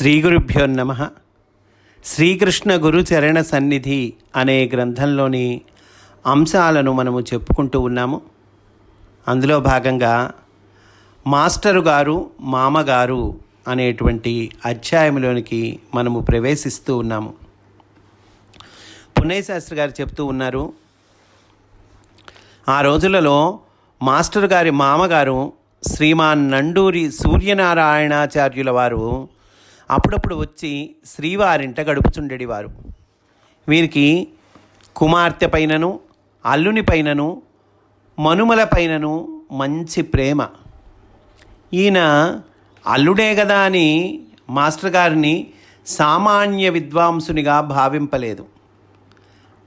శ్రీ గురుభ్యో నమ. శ్రీకృష్ణ గురు చరణ సన్నిధి అనే గ్రంథంలోని అంశాలను మనము చెప్పుకుంటూ ఉన్నాము. అందులో భాగంగా మాస్టరు గారు మామగారు అనేటువంటి అధ్యాయంలోనికి మనము ప్రవేశిస్తూ ఉన్నాము. పున్నయ్య శాస్త్రి గారు చెప్తూ ఉన్నారు ఆ రోజులలో మాస్టర్ గారి మామగారు శ్రీమాన్ నండూరి సూర్యనారాయణాచార్యుల వారు అప్పుడప్పుడు వచ్చి శ్రీవారింట గడుపుచుండేవారు వీరికి కుమార్తె పైనను అల్లుని పైనను మనుమల పైనను మంచి ప్రేమ. ఈయన అల్లుడే కదా అని మాస్టర్ గారిని సామాన్య విద్వాంసునిగా భావింపలేదు.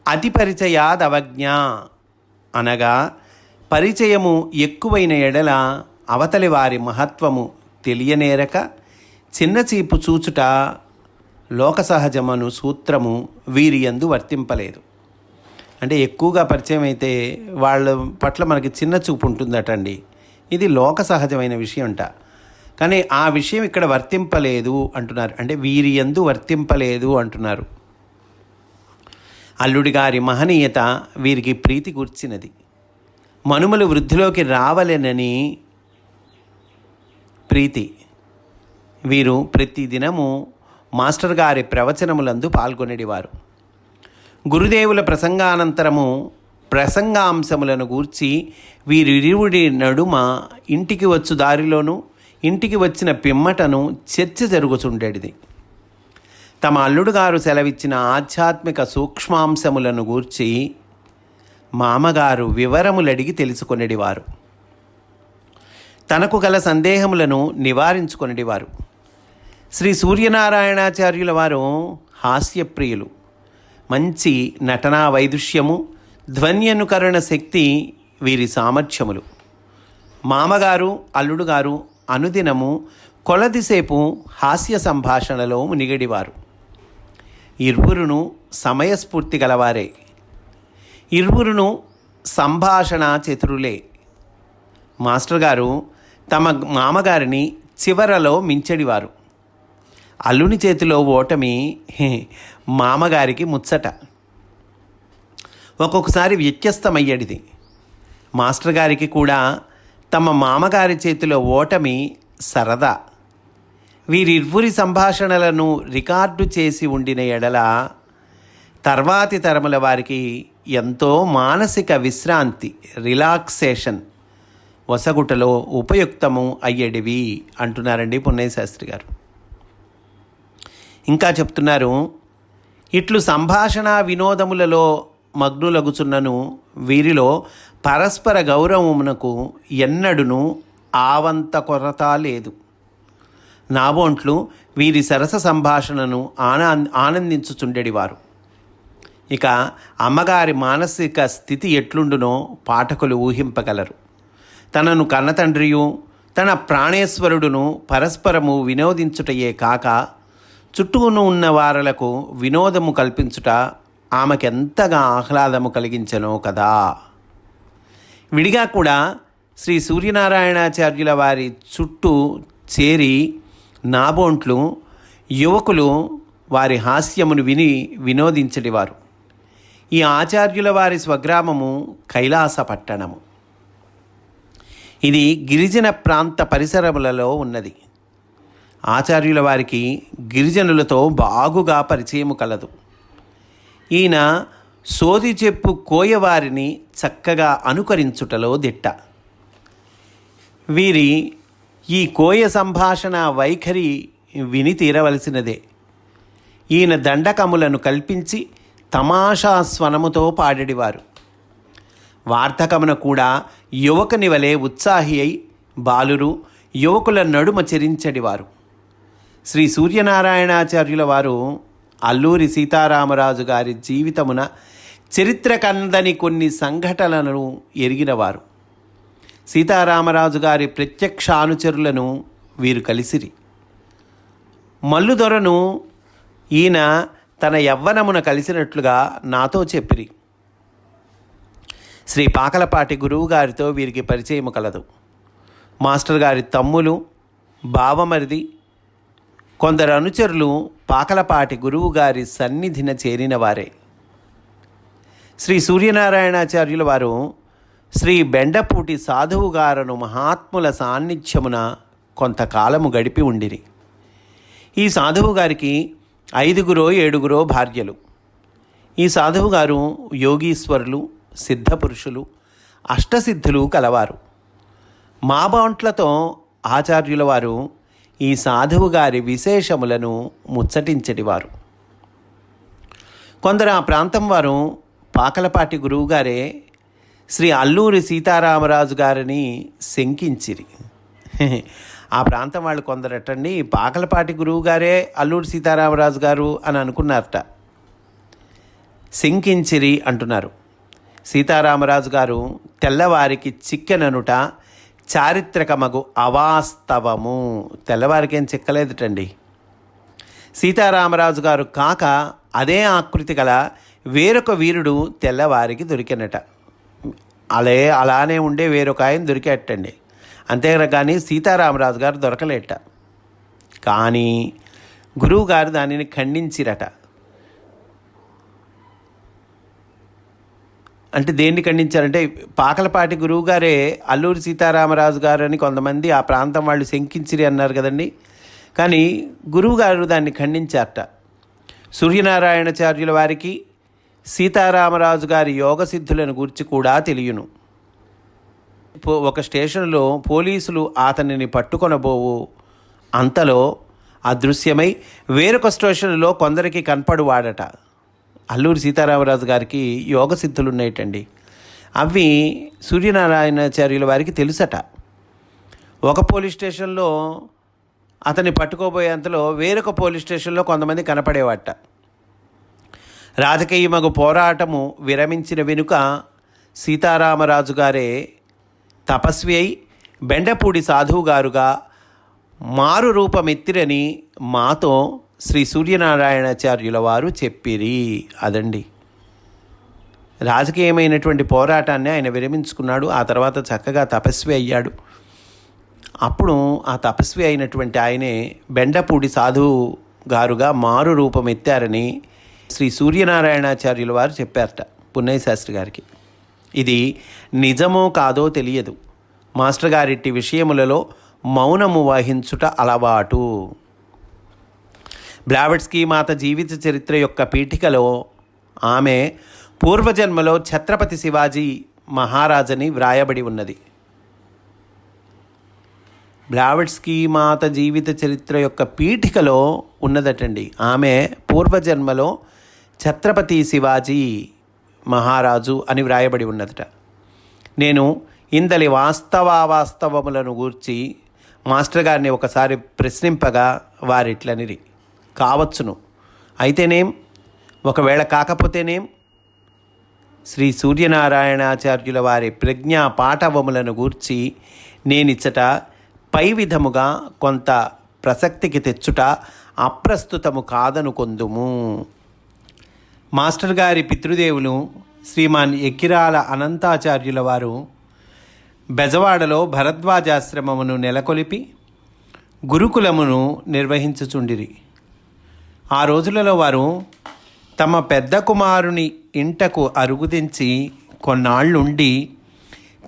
అతి పరిచయాదవజ్ఞ అనగా పరిచయము ఎక్కువైన ఎడల అవతలి వారి మహత్వము తెలియనేరక చిన్నచీపు చూచుట లోక సహజమను సూత్రము వీరియందు వర్తింపలేదు. అంటే ఎక్కువగా పరిచయం అయితే వాళ్ళ పట్ల మనకి చిన్న చూపు ఉంటుందటండి. ఇది లోక సహజమైన విషయం కానీ ఆ విషయం ఇక్కడ వర్తింపలేదు అంటున్నారు. అంటే వీరియందు వర్తింపలేదు అంటున్నారు. అల్లుడి గారి మహనీయత వీరికి ప్రీతి కూర్చినది. మనుమలు వృద్ధిలోకి రావలేనని ప్రీతి వీరు ప్రతిదినము మాస్టర్ గారి ప్రవచనములందు పాల్గొనేవారు గురుదేవుల ప్రసంగానంతరము ప్రసంగాంశములను గూర్చి వీరిరువుడి నడుమ ఇంటికి వచ్చు దారిలోను ఇంటికి వచ్చిన పిమ్మటను చర్చ జరుగుచుండేది తమ అల్లుడు గారు సెలవిచ్చిన ఆధ్యాత్మిక సూక్ష్మాంశములను గూర్చి మామగారు వివరములడిగి తెలుసుకొనేవారు తనకు గల సందేహములను నివారించుకొనేటివారు శ్రీ సూర్యనారాయణాచార్యుల వారు హాస్యప్రియులు. మంచి నటనా వైదుష్యము ధ్వన్యనుకరణ శక్తి వీరి సామర్థ్యములు. మామగారు అల్లుడు గారు అనుదినము కొలదిసేపు హాస్య సంభాషణలో మునిగడివారు. ఇరువురును సమయస్ఫూర్తి గలవారే. ఇరువురును సంభాషణ చతురులే. మాస్టర్ గారు తమ మామగారిని చివరలో మించడివారు. అల్లుని చేతిలో ఓటమి హే, మామగారికి ముచ్చట. ఒక్కొక్కసారి వ్యత్యస్తమయ్యేటిది మాస్టర్ గారికి కూడా తమ మామగారి చేతిలో ఓటమి సరదా. వీరిరువురి సంభాషణలను రికార్డు చేసి ఉండిన ఎడల తర్వాతి తరముల వారికి ఎంతో మానసిక విశ్రాంతి రిలాక్సేషన్ వసగుటలో ఉపయుక్తము అయ్యేటివి అంటున్నారండి పున్నయ్య శాస్త్రి గారు. ఇంకా చెప్తున్నారు ఇట్లు సంభాషణ వినోదములలో మగ్నులగుచున్నను వీరిలో పరస్పర గౌరవమునకు ఎన్నడును ఆవంత కొరత లేదు. నాబోంట్లు వీరి సరస సంభాషణను ఆనా ఆనందించుచుండెడివారు. ఇక అమ్మగారి మానసిక స్థితి ఎట్లుండునో పాఠకులు ఊహింపగలరు. తనను కన్నతండ్రియు తన ప్రాణేశ్వరుడును పరస్పరము వినోదించుటయే కాక చుట్టూను ఉన్న వారలకు వినోదము కల్పించుట ఆమెకెంతగా ఆహ్లాదము కలిగించనో కదా. విడిగా కూడా శ్రీ సూర్యనారాయణాచార్యుల వారి చుట్టూ చేరి నాబోంట్లు యువకులు వారి హాస్యమును విని వినోదించడివారు. ఈ ఆచార్యుల వారి స్వగ్రామము కైలాస పట్టణము. ఇది గిరిజన ప్రాంత పరిసరములలో ఉన్నది. ఆచార్యుల వారికి గిరిజనులతో బాగుగా పరిచయము కలదు. ఈయన సోది చెప్పు కోయవారిని చక్కగా అనుకరించుటలో దిట్ట. వీరి ఈ కోయ సంభాషణ వైఖరి విని తీరవలసినదే. ఈయన దండకములను కల్పించి తమాషా స్వనముతో పాడేడివారు. వార్తకమున కూడా యువకుని వలె ఉత్సాహి అయి బాలురు యువకుల నడుమ చెరించడివారు. శ్రీ సూర్యనారాయణాచార్యుల వారు అల్లూరి సీతారామరాజు గారి జీవితమున చరిత్ర కందని కొన్ని సంఘటనలను ఎరిగినవారు. సీతారామరాజు గారి ప్రత్యక్ష అనుచరులను వీరు కలిసిరి. మల్లుదొరను ఈయన తన యవ్వనమున కలిసినట్లుగా నాతో చెప్పిరి. శ్రీ పాకలపాటి గురువు గారితో వీరికి పరిచయము కలదు. మాస్టర్ గారి తమ్ములు బావమరిది కొందరు అనుచరులు పాకలపాటి గురువుగారి సన్నిధిన చేరిన వారే శ్రీ సూర్యనారాయణాచార్యుల వారు శ్రీ బెండపూటి సాధువుగారను మహాత్ముల సాన్నిధ్యమున కొంతకాలము గడిపి ఉండిరి. ఈ సాధువుగారికి ఐదుగురో ఏడుగురో భార్యలు. ఈ సాధువుగారు యోగీశ్వరులు సిద్ధపురుషులు అష్టసిద్ధులు కలవారు. మాబాంట్లతో ఆచార్యుల వారు ఈ సాధువు గారి విశేషములను ముచ్చటించటివారు కొందరు ఆ ప్రాంతం వారు పాకలపాటి గురువుగారే శ్రీ అల్లూరి సీతారామరాజు గారిని శంకించిరి. ఆ ప్రాంతం వాళ్ళు కొందరటండి పాకలపాటి గురువుగారే అల్లూరి సీతారామరాజు గారు అని అనుకున్నారట. శంకించిరి అంటున్నారు. సీతారామరాజు గారు తెల్లవారికి చిక్కెననుట చారిత్రకమగు అవాస్తవము. తెల్లవారికేం చిక్కలేదుటండి. సీతారామరాజు గారు కాక అదే ఆకృతి గల వేరొక వీరుడు తెల్లవారికి దొరికినట. అలే అలానే ఉండే వేరొక ఆయన దొరికేటండి. అంతేగా కానీ సీతారామరాజు గారు దొరకలేట. కానీ గురువు గారు దానిని ఖండించిరట. అంటే దేన్ని ఖండించారంటే పాకలపాటి గురువు గారే అల్లూరి సీతారామరాజు గారు అని కొంతమంది ఆ ప్రాంతం వాళ్ళు శంకించిరి అన్నారు కదండి. కానీ గురువు గారు దాన్ని ఖండించారట. సూర్యనారాయణాచార్యుల వారికి సీతారామరాజు గారి యోగ సిద్ధులను గురించి కూడా తెలియను. పో- ఒక స్టేషన్లో పోలీసులు అతనిని పట్టుకొనబోవు అంతలో అదృశ్యమై వేరొక స్టేషన్లో కొందరికి కనపడువాడట. అల్లూరి సీతారామరాజు గారికి యోగ సిద్ధులు ఉన్నాయటండి అవి సూర్యనారాయణాచార్యుల వారికి తెలుసట. ఒక పోలీస్ స్టేషన్లో అతన్ని పట్టుకోబోయేంతలో వేరొక పోలీస్ స్టేషన్లో కొంతమంది కనపడేవాట. రాజకీయమగు పోరాటము విరమించిన వెనుక సీతారామరాజు గారే తపస్వి అయి బెండపూడి సాధువు గారుగా మారు రూపమెత్తిరని మాతో శ్రీ సూర్యనారాయణాచార్యుల వారు చెప్పిరి. అదండి. రాజకీయమైనటువంటి పోరాటాన్ని ఆయన విరమించుకున్నాడు. ఆ తర్వాత చక్కగా తపస్వి అయ్యాడు. అప్పుడు ఆ తపస్వి అయినటువంటి ఆయనే బెండపూడి సాధువు గారుగా మారు రూపం ఎత్తారని శ్రీ సూర్యనారాయణాచార్యుల వారు చెప్పారట పున్నయ్య శాస్త్రి గారికి. ఇది నిజమో కాదో తెలియదు. మాస్టర్ గారిట్టి విషయములలో మౌనము వహించుట అలవాటు. బ్లావెట్స్కీ మాత జీవిత చరిత్ర యొక్క పీఠికలో ఆమె పూర్వజన్మలో ఛత్రపతి శివాజీ మహారాజని వ్రాయబడి ఉన్నది. బ్లావెట్స్కీ మాత జీవిత చరిత్ర యొక్క పీఠికలో ఉన్నదటండి. ఆమె పూర్వజన్మలో ఛత్రపతి శివాజీ మహారాజు అని వ్రాయబడి ఉన్నదట. నేను ఇందలి వాస్తవావాస్తవములను గూర్చి మాస్టర్ గారిని ఒకసారి ప్రశ్నింపగా వారిట్లనిరి. కావచ్చును. అయితేనేం? ఒకవేళ కాకపోతేనేం? శ్రీ సూర్యనారాయణాచార్యుల వారి ప్రజ్ఞా పాఠవములను గూర్చి నేనిచ్చట పై విధముగా కొంత ప్రసక్తికి తెచ్చుట అప్రస్తుతము కాదనుకొందుము. మాస్టర్ గారి పితృదేవులు శ్రీమాన్ ఎక్కిరాల అనంతాచార్యుల వారు బెజవాడలో భరద్వాజాశ్రమమును నెలకొలిపి గురుకులమును నిర్వహించుచుండిరి. ఆ రోజులలో వారు తమ పెద్ద కుమారుని ఇంటకు అరుగుదించి కొన్నాళ్ళుండి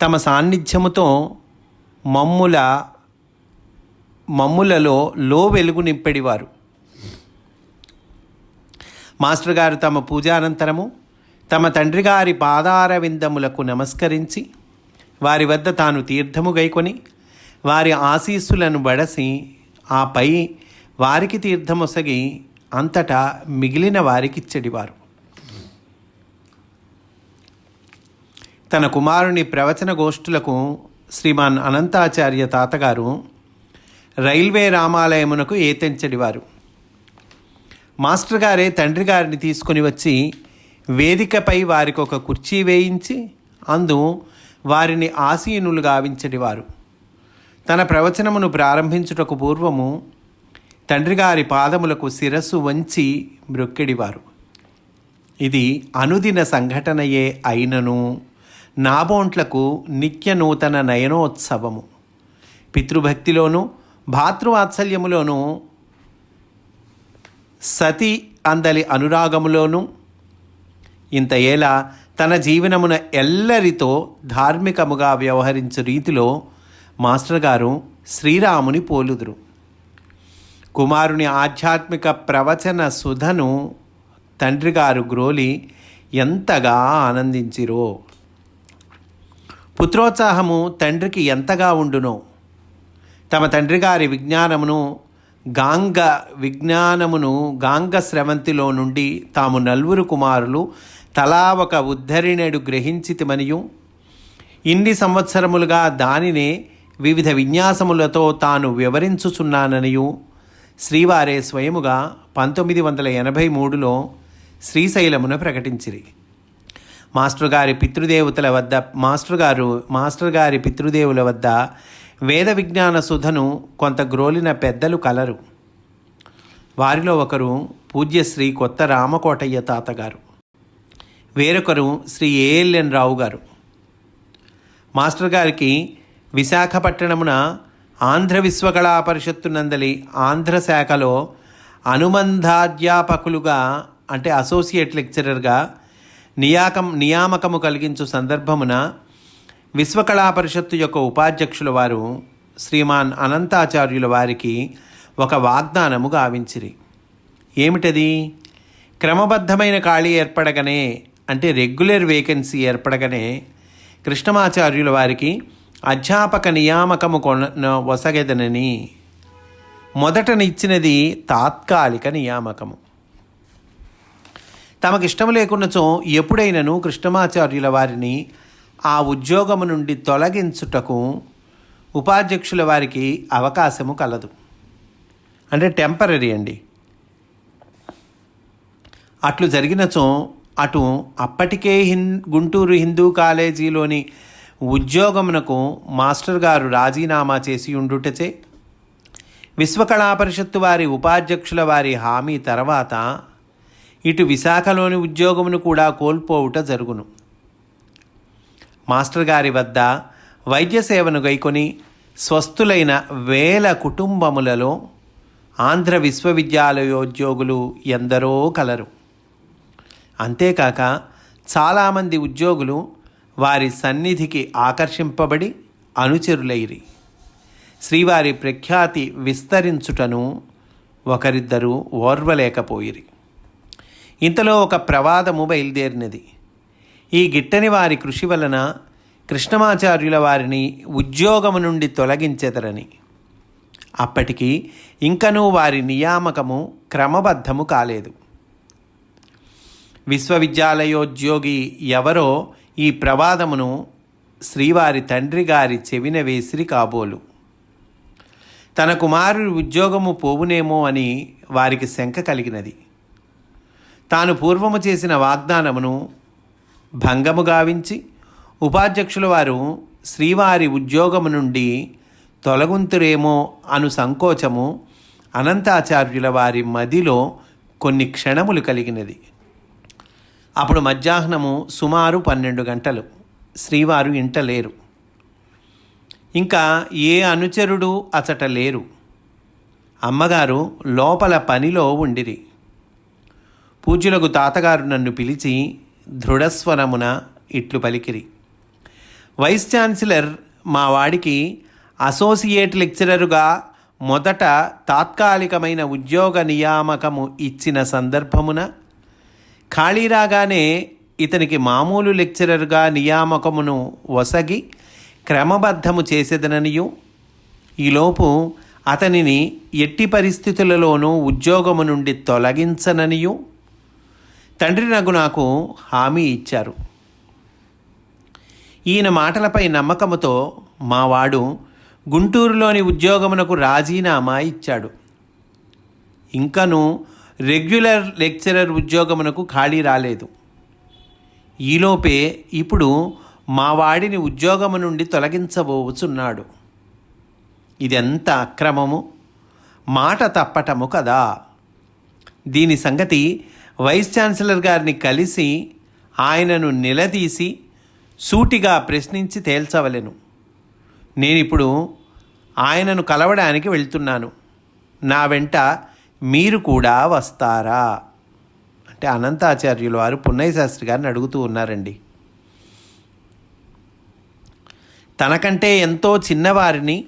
తమ సాన్నిధ్యముతో మమ్ముల మమ్ములలో లో వెలుగు నింపెడివారు. మాస్టర్ గారు తమ పూజానంతరము తమ తండ్రి గారి పాదారవిందములకు నమస్కరించి వారి వద్ద తాను తీర్థము గైకొని వారి ఆశీస్సులను బడసి ఆపై వారికి తీర్థమొసగి అంతటా మిగిలిన వారికిచ్చడివారు. తన కుమారుని ప్రవచన గోష్ఠులకు శ్రీమాన్ అనంతాచార్య తాతగారు రైల్వే రామాలయమునకు ఏతెంచడివారు. మాస్టర్ గారే తండ్రి గారిని తీసుకొని వచ్చి వేదికపై వారికి ఒక కుర్చీ వేయించి అందు వారిని ఆసీనులు గావించడివారు తన ప్రవచనమును ప్రారంభించుటకు పూర్వము తండ్రిగారి పాదములకు శిరస్సు వంచి మ్రొక్కెడివారు ఇది అనుదిన సంఘటనయే అయినను నాబోంట్లకు నిత్య నూతన నయనోత్సవము. పితృభక్తిలోనూ భాతృవాత్సల్యములోనూ సతి అందలి అనురాగములోనూ ఇంత ఏలా తన జీవనమున ఎల్లరితో ధార్మికముగా వ్యవహరించు రీతిలో మాస్టర్ గారు శ్రీరాముని పోలుదురు. కుమారుని ఆధ్యాత్మిక ప్రవచన సుధను తండ్రిగారు గ్రోలి ఎంతగా ఆనందించిరో. పుత్రోత్సాహము తండ్రికి ఎంతగా ఉండునో. తమ తండ్రిగారి విజ్ఞానమును గాంగ విజ్ఞానమును గాంగ స్రవంతిలో నుండి తాము నలుగురు కుమారులు తలా ఒక ఉద్ధరిణుడు గ్రహించితిమనియు. ఇన్ని సంవత్సరములుగా దానినే వివిధ విన్యాసములతో తాను వివరించుచున్నాననియు. శ్రీవారే స్వయముగా పంతొమ్మిది వందల ఎనభై మూడులో శ్రీశైలమున ప్రకటించిరి. మాస్టర్ గారి పితృదేవతల వద్ద మాస్టర్ గారు మాస్టర్ గారి పితృదేవుల వద్ద వేద విజ్ఞాన సుధను కొంత గ్రోలిన పెద్దలు కలరు. వారిలో ఒకరు పూజ్యశ్రీ కొత్త రామకోటయ్య తాతగారు. వేరొకరు శ్రీ ఏఎల్ఎన్ రావు గారు. మాస్టర్ గారికి విశాఖపట్టణమున ఆంధ్ర విశ్వకళా పరిషత్తు నందలి ఆంధ్ర శాఖలో అనుబంధాధ్యాపకులుగా అంటే అసోసియేట్ లెక్చరర్గా నియాకం నియామకము కలిగించు సందర్భమున విశ్వకళా పరిషత్తు యొక్క ఉపాధ్యక్షుల వారు శ్రీమాన్ అనంతాచార్యుల వారికి ఒక వాగ్దానము గావించిరి. ఏమిటది? క్రమబద్ధమైన ఖాళీ ఏర్పడగానే అంటే రెగ్యులర్ వేకెన్సీ ఏర్పడగానే కృష్ణమాచార్యుల వారికి అధ్యాపక నియామకము కొన వసగెదనని మొదటనిచ్చినది తాత్కాలిక నియామకము. తమకిష్టం లేకున్నచో ఎప్పుడైనను కృష్ణమాచార్యుల వారిని ఆ ఉద్యోగము నుండి తొలగించుటకు ఉపాధ్యక్షుల వారికి అవకాశము కలదు. అంటే టెంపరీ అండి. అట్లు జరిగినచో అటు అప్పటికే హిన్ గుంటూరు హిందూ కాలేజీలోని ఉద్యోగమునకు మాస్టర్ గారు రాజీనామా చేసి ఉండుటచే. విశ్వకళా పరిషత్తు వారి ఉపాధ్యక్షుల వారి హామీ తర్వాత ఇటు విశాఖలోని ఉద్యోగమును కూడా కోల్పోవుట జరుగును. మాస్టర్ గారి వద్ద వైద్య సేవను గైకొని స్వస్థులైన వేల కుటుంబములలో ఆంధ్ర విశ్వవిద్యాలయోద్యోగులు ఎందరో కలరు. అంతేకాక చాలామంది ఉద్యోగులు వారి సన్నిధికి ఆకర్షింపబడి అనుచరులైరి. శ్రీవారి ప్రఖ్యాతి విస్తరించుటను ఒకరిద్దరు ఓర్వలేకపోయిరి. ఇంతలో ఒక ప్రవాదము బయలుదేరినది. ఈ గిట్టని వారి కృషి వలన కృష్ణమాచార్యుల వారిని ఉద్యోగము నుండి తొలగించెదరని. అప్పటికి ఇంకనూ వారి నియామకము క్రమబద్ధము కాలేదు. విశ్వవిద్యాలయోద్యోగి ఎవరో ఈ ప్రవాదమును శ్రీవారి తండ్రి గారి చెవిన వేసిరి కాబోలు. తన కుమారుడి ఉద్యోగము పోవునేమో అని వారికి శంక కలిగినది. తాను పూర్వము చేసిన వాగ్దానమును భంగము గావించి ఉపాధ్యక్షుల వారు శ్రీవారి ఉద్యోగము నుండి తొలగుంతురేమో అను సంకోచము అనంతాచార్యుల వారి మదిలో కొన్ని క్షణములు కలిగినది. అప్పుడు మధ్యాహ్నము సుమారు పన్నెండు గంటలు. శ్రీవారు ఇంట లేరు. ఇంకా ఏ అనుచరుడు అచట లేరు. అమ్మగారు లోపల పనిలో ఉండిరి. పూజ్యులకు తాతగారు నన్ను పిలిచి దృఢస్వరమున ఇట్లు పలికిరి. వైస్ ఛాన్సలర్ మా వాడికి అసోసియేట్ లెక్చరరుగా మొదట తాత్కాలికమైన ఉద్యోగ నియామకము ఇచ్చిన సందర్భమున ఖాళీ రాగానే ఇతనికి మామూలు లెక్చరర్గా నియామకమును వసగి క్రమబద్ధము చేసేదననియు. ఈలోపు అతనిని ఎట్టి పరిస్థితులలోనూ ఉద్యోగము నుండి తొలగించననియు. తండ్రి నగు నాకు హామీ ఇచ్చారు. ఈయన మాటలపై నమ్మకముతో మావాడు గుంటూరులోని ఉద్యోగమునకు రాజీనామా ఇచ్చాడు. ఇంకను రెగ్యులర్ లెక్చరర్ ఉద్యోగమునకు ఖాళీ రాలేదు. ఈలోపే ఇప్పుడు మా వాడిని ఉద్యోగము నుండి తొలగించబోచున్నాడు. ఇదెంత అక్రమము? మాట తప్పటము కదా. దీని సంగతి వైస్ ఛాన్సలర్ గారిని కలిసి ఆయనను నిలదీసి సూటిగా ప్రశ్నించి తేల్చవలెను. నేనిప్పుడు ఆయనను కలవడానికి వెళ్తున్నాను. నా వెంట మీరు కూడా వస్తారా? అంటే అనంతాచార్యుల వారు పున్నయ్య శాస్త్రి గారిని అడుగుతూ ఉన్నారండి. తనకంటే ఎంతో చిన్నవారిని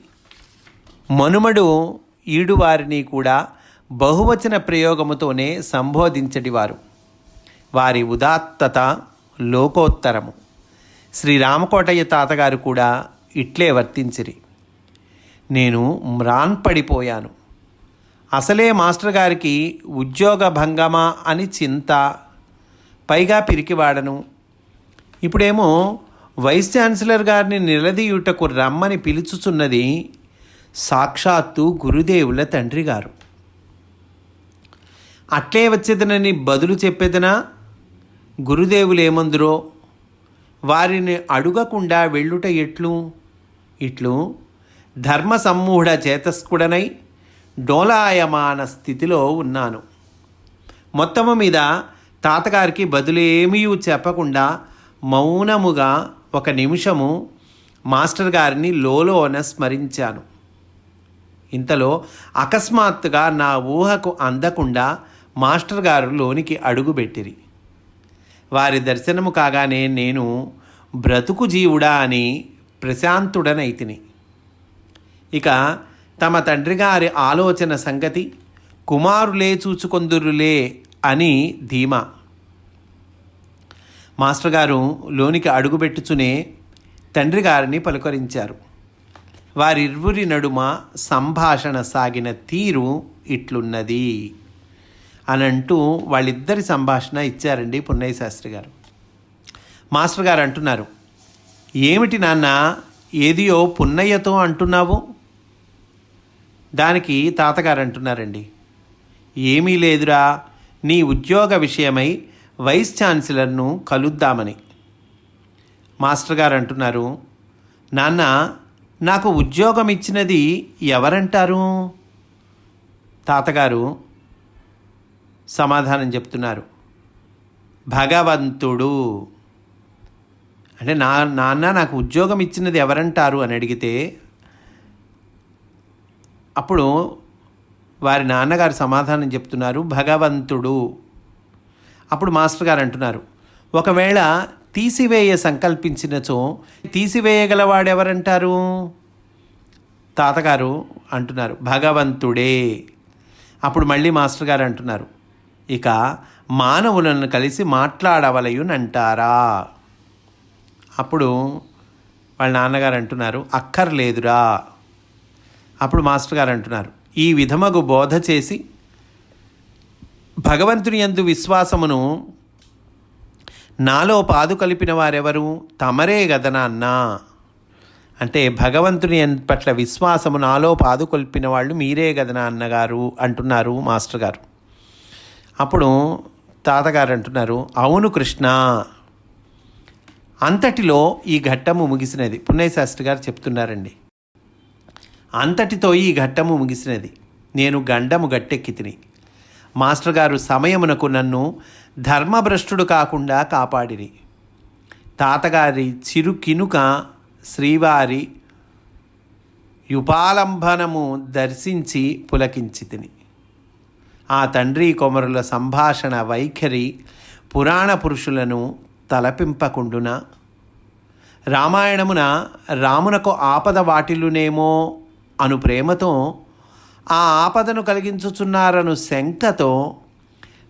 మనుమడు ఈడువారిని కూడా బహువచన ప్రయోగముతోనే సంబోధించడివారు. వారి ఉదాత్తత లోకోత్తరము. శ్రీ రామకోటయ్య తాతగారు కూడా ఇట్లే వర్తించిరి. నేను మ్రాన్పడిపోయాను అసలే మాస్టర్ గారికి ఉద్యోగ భంగమా అని చింత పైగా పిరికివాడను. ఇప్పుడేమో వైస్ ఛాన్సలర్ గారిని నిలదీయుటకు రమ్మని పిలుచుచున్నది సాక్షాత్తు గురుదేవుల తండ్రి గారు. అట్లే వచ్చేదనని బదులు చెప్పేదనా? గురుదేవులేమందురో? వారిని అడుగకుండా వెళ్ళుట ఎట్లు? ఇట్లు ధర్మ సమ్మూఢ చేతస్కుడనై డోలాయమాన స్థితిలో ఉన్నాను. మొత్తము మీద తాతగారికి బదులేమీ చెప్పకుండా మౌనముగా ఒక నిమిషము మాస్టర్ గారిని లోలోన స్మరించాను. ఇంతలో అకస్మాత్తుగా నా ఊహకు అందకుండా మాస్టర్ గారు లోనికి అడుగుపెట్టిరి వారి దర్శనము కాగానే నేను బ్రతుకు జీవుడా అని ప్రశాంతుడనైతిని. ఇక తమ తండ్రి గారి ఆలోచన సంగతి కుమారులే చూచుకొందురులే అని ధీమా. మాస్టర్ గారు లోనికి అడుగుపెట్టుచునే తండ్రి గారిని పలుకరించారు. వారిరువురి నడుమ సంభాషణ సాగిన తీరు ఇట్లున్నది అని అంటూ వాళ్ళిద్దరి సంభాషణ ఇచ్చారండి పున్నయ్య శాస్త్రి గారు. మాస్టర్ గారు అంటున్నారు ఏమిటి నాన్న ఏదియో పున్నయ్యతో అంటున్నావు? దానికి తాతగారు అంటున్నారండి ఏమీ లేదురా నీ ఉద్యోగ విషయమై వైస్ ఛాన్సలర్ను కలుద్దామని. మాస్టర్ గారు అంటున్నారు నాన్న నాకు ఉద్యోగం ఇచ్చినది ఎవరంటారు? తాతగారు సమాధానం చెప్తున్నారు భగవంతుడు. అంటే నా నాన్న నాకు ఉద్యోగం ఇచ్చినది ఎవరంటారు అని అడిగితే అప్పుడు వారి నాన్నగారు సమాధానం చెప్తున్నారు భగవంతుడు. అప్పుడు మాస్టర్ గారు అంటున్నారు ఒకవేళ తీసివేయ సంకల్పించినచో తీసివేయగలవాడెవరంటారు? తాతగారు అంటున్నారు భగవంతుడే. అప్పుడు మళ్ళీ మాస్టర్ గారు అంటున్నారు ఇక మానవులను కలిసి మాట్లాడవలయునంటారా? అప్పుడు వాళ్ళ నాన్నగారు అంటున్నారు అక్కర్లేదురా. అప్పుడు మాస్టర్ గారు అంటున్నారు ఈ విధమగు బోధ చేసి భగవంతుని యందు విశ్వాసమును నాలో పాదు కలిపిన వారెవరు? తమరే గదనా అన్నా అంటే భగవంతుని పట్ల విశ్వాసము నాలో పాదు కొల్పిన వాళ్ళు మీరే గదనా అన్నగారు అంటున్నారు మాస్టర్ గారు. అప్పుడు తాతగారు అంటున్నారు అవును కృష్ణ అంతటిలో ఈ ఘట్టము ముగిసినది. పున్నయ్య శాస్త్రి గారు చెప్తున్నారండి. అంతటితో ఈ ఘట్టము ముగిసినది. నేను గండము గట్టెక్కి తిని. మాస్టర్ గారు సమయమునకు నన్ను ధర్మభ్రష్టుడు కాకుండా కాపాడిరి. తాతగారి చిరు కినుక శ్రీవారి యుపాలంబనము దర్శించి పులకించి తిని. ఆ తండ్రి కొమరుల సంభాషణ వైఖరి పురాణ పురుషులను తలపింపకుండున? రామాయణమున రామునకు ఆపద వాటిల్లునేమో అను ప్రేమతో ఆ ఆపదను కలిగించుచున్నారను శంకతో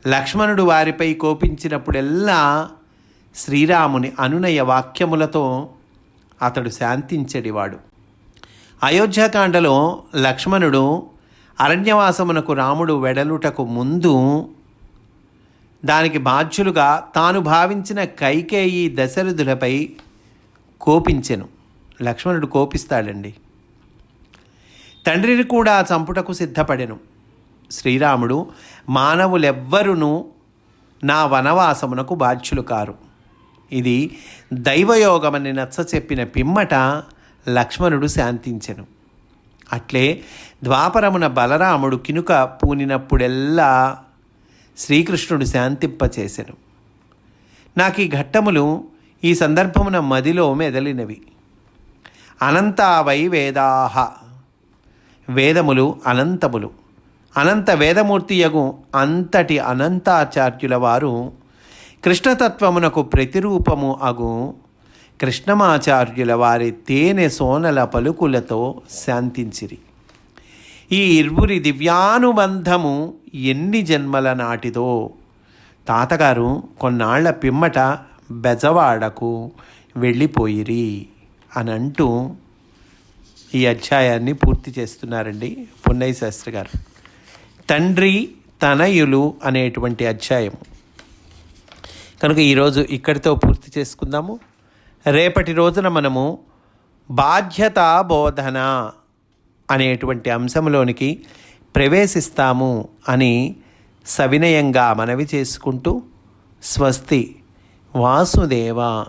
లక్ష్మణుడు వారిపై కోపించినప్పుడెల్లా శ్రీరాముని అనునయ వాక్యములతో అతడు శాంతించెడివాడు. అయోధ్యాకాండలో లక్ష్మణుడు అరణ్యవాసమునకు రాముడు వెడలుటకు ముందు దానికి బాధ్యులుగా తాను భావించిన కైకేయి దశరథులపై కోపించెను. లక్ష్మణుడు కోపిస్తాడండి. తండ్రిని కూడా చంపుటకు సిద్ధపడెను. శ్రీరాముడు మానవులెవ్వరును నా వనవాసమునకు బాధ్యులు కారు. ఇది దైవయోగమని నచ్చ చెప్పిన పిమ్మట లక్ష్మణుడు శాంతించెను. అట్లే ద్వాపరమున బలరాముడు కినుక పూనినప్పుడెల్లా శ్రీకృష్ణుడు శాంతింపచేసెను. నాకు ఈ ఘట్టములు ఈ సందర్భమున మదిలో మెదలినవి. అనంతా వై వేదాహ వేదములు అనంతములు. అనంత వేదమూర్తియగు అంతటి అనంతాచార్యుల వారు కృష్ణతత్వమునకు ప్రతిరూపము అగు. కృష్ణమాచార్యుల వారి తేనె సోనల పలుకులతో శాంతించిరి. ఈ ఇరువురి దివ్యానుబంధము ఎన్ని జన్మల నాటిదో. తాతగారు కొన్నాళ్ళ పిమ్మట బెజవాడకు వెళ్ళిపోయిరి అనంటూ ఈ అధ్యాయాన్ని పూర్తి చేస్తున్నారండి పున్నయ్య శాస్త్రి గారు. తండ్రి తనయులు అనేటువంటి అధ్యాయం. కనుక ఈరోజు ఇక్కడితో పూర్తి చేసుకుందాము. రేపటి రోజున మనము బాధ్యతా బోధన అనేటువంటి అంశంలోనికి ప్రవేశిస్తాము అని సవినయంగా మనవి చేసుకుంటూ స్వస్తి వాసుదేవ